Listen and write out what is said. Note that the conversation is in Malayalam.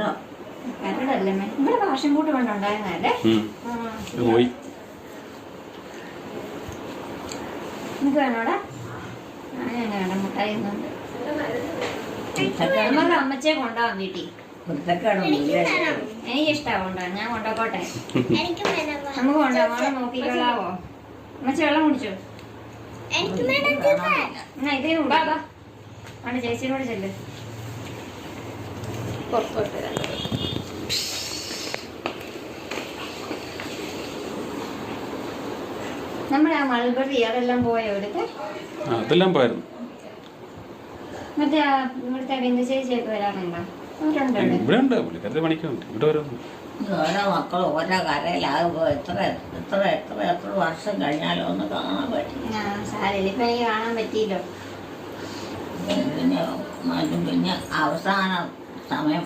കരടോ കരടല്ലേ ഇവിടെ പാഷൻ കൂട്ട് കൊണ്ടുണ്ടായിരുന്നല്ലേ. പോയി. നിനക്ക് വേണോടാ? ഞാൻ വേണം മുട്ടായി ഒന്നുണ്ട് നമുക്ക് അമ്മച്ചയെ കൊണ്ടുപോകാൻ വീട്ടിൽ എനിക്ക് ഇഷ്ടമാണ് കൊണ്ടുപോകാൻ ഞാൻ കൊണ്ടുപോട്ടെ എനിക്ക് വേണം. നമുക്ക് കൊണ്ടുപോകാൻ നോക്കിക്കൊള്ളാവോ അമ്മച്ച വെള്ളം കുടിച്ചോ. എന്നാ ഇതേ ബാ ആണ് ചേച്ചിയോട് ചെല്ല്. പുറത്തോട്ട് രണ്ടുപേരും. നമ്മുടെ ആ മൾബറി അതെല്ലാം പോയോ ഇവിടുത്തെ? ആ അതെല്ലാം പോയിരുന്നു മറ്റേ ആ ഇവിടുത്തെ ബിന്ദു ചേച്ചിയൊക്കെ വരാറുണ്ടോ? അവരുണ്ടോ? ഇവിടെ? ഉണ്ട് പുള്ളിക്കാരത്തെ പണിക്കുണ്ട്. ഇവിടെ വരുന്നു. ഓരോ മക്കൾ ഓരോ കരയിലാകുമ്പോൾ എത്ര എത്ര എത്ര എത്ര വർഷം കഴിഞ്ഞാലും ഒന്ന് കാണാൻ പറ്റില്ല. എനിക്ക് കാണാൻ പറ്റിയില്ലോ. പിന്നെ പിന്നെ അവസാന സമയം